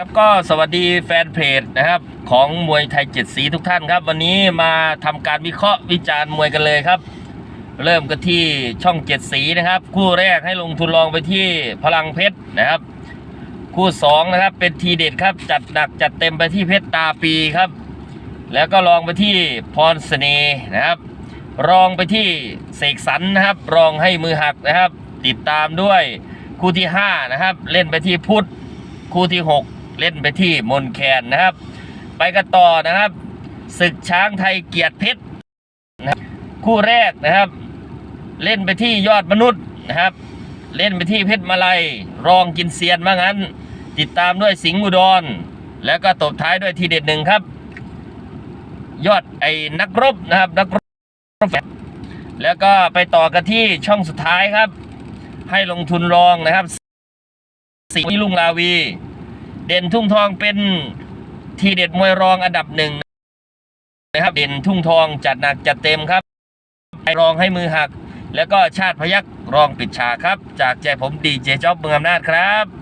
ครับก็สวัสดีแฟนเพจนะครับ ของมวยไทยเจ็ดสีทุกท่านครับ วันนี้มาทำการวิเคราะห์วิจารณ์มวยกันเลยครับ เริ่มกันที่ช่องเจ็ดสีนะครับ คู่แรกให้ลงทุนลองไปที่พลังเพชรนะครับ คู่สองนะครับเป็นทีเด็ดครับจัดหนักจัดเต็มไปที่เพชรตาปีครับ แล้วก็ลองไปที่พรเสน่ห์นะครับ รองไปที่เสกสรรนะครับ รองให้มือหักนะครับ ติดตามด้วยคู่ที่ห้านะครับเล่นไปที่พุทธคู่ที่ 6 เล่นไปที่มนแคนนะครับ ไปกันต่อนะครับศึกช้างไทยเกียรติเพชรนะครับคู่แรกนะครับ เล่นไปที่ยอดมนุษย์นะครับ เล่นไปที่เพชรมาลัย รองกินเซียนว่างั้น ติดตามด้วยสิงห์อุดร แล้วก็ตบท้ายด้วยทีเด็ดหนึ่งครับ ยอดไอ้นักรบนะครับนักรบแล้วก็ไปต่อกันที่ช่องสุดท้ายครับ ให้ลงทุนรองนะครับสิงห์ลุงลาวี เด่นทุ่งทองเป็นทีเด็ดมวยรองอันดับหนึ่งนะครับ เด่นทุ่งทองจัดหนักจัดเต็มครับรองให้มือหัก แล้วก็ชาติพยักรองปิดฉากครับ จากใจผมดีเจจ๊อบเมืองอำนาจครับ